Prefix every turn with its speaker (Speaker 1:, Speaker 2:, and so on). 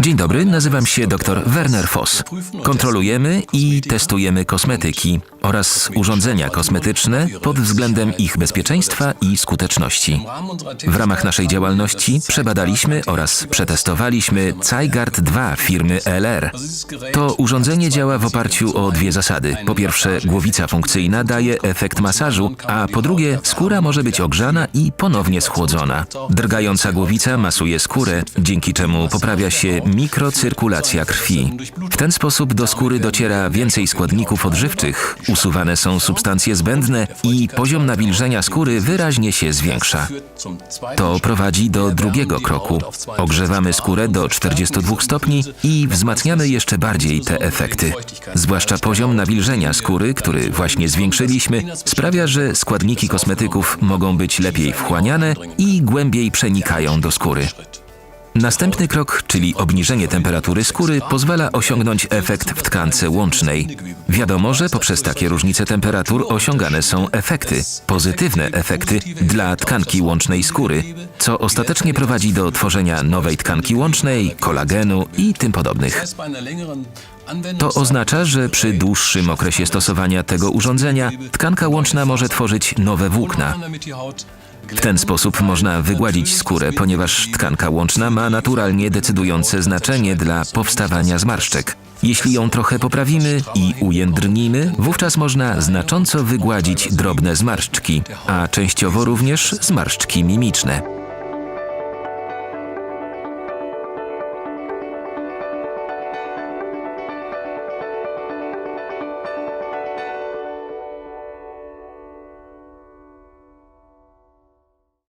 Speaker 1: Dzień dobry, nazywam się dr Werner Voss. Kontrolujemy i testujemy kosmetyki oraz urządzenia kosmetyczne pod względem ich bezpieczeństwa i skuteczności. W ramach naszej działalności przebadaliśmy oraz przetestowaliśmy Zeigart 2 firmy LR. To urządzenie działa w oparciu o dwie zasady. Po pierwsze, głowica funkcyjna daje efekt masażu, a po drugie, skóra może być ogrzana i ponownie schłodzona. Drgająca głowica masuje skórę, dzięki czemu poprawia się mikrocyrkulacja krwi. W ten sposób do skóry dociera więcej składników odżywczych, usuwane są substancje zbędne i poziom nawilżenia skóry wyraźnie się zwiększa. To prowadzi do drugiego kroku. Ogrzewamy skórę do 42 stopni i wzmacniamy jeszcze bardziej te efekty. Zwłaszcza poziom nawilżenia skóry, który właśnie zwiększyliśmy, sprawia, że składniki kosmetyków mogą być lepiej wchłaniane i głębiej przenikają do skóry. Następny krok, czyli obniżenie temperatury skóry, pozwala osiągnąć efekt w tkance łącznej. Wiadomo, że poprzez takie różnice temperatur osiągane są efekty, pozytywne efekty dla tkanki łącznej skóry, co ostatecznie prowadzi do tworzenia nowej tkanki łącznej, kolagenu i tym podobnych. To oznacza, że przy dłuższym okresie stosowania tego urządzenia tkanka łączna może tworzyć nowe włókna. W ten sposób można wygładzić skórę, ponieważ tkanka łączna ma naturalnie decydujące znaczenie dla powstawania zmarszczek. Jeśli ją trochę poprawimy i ujędrnimy, wówczas można znacząco wygładzić drobne zmarszczki, a częściowo również zmarszczki mimiczne.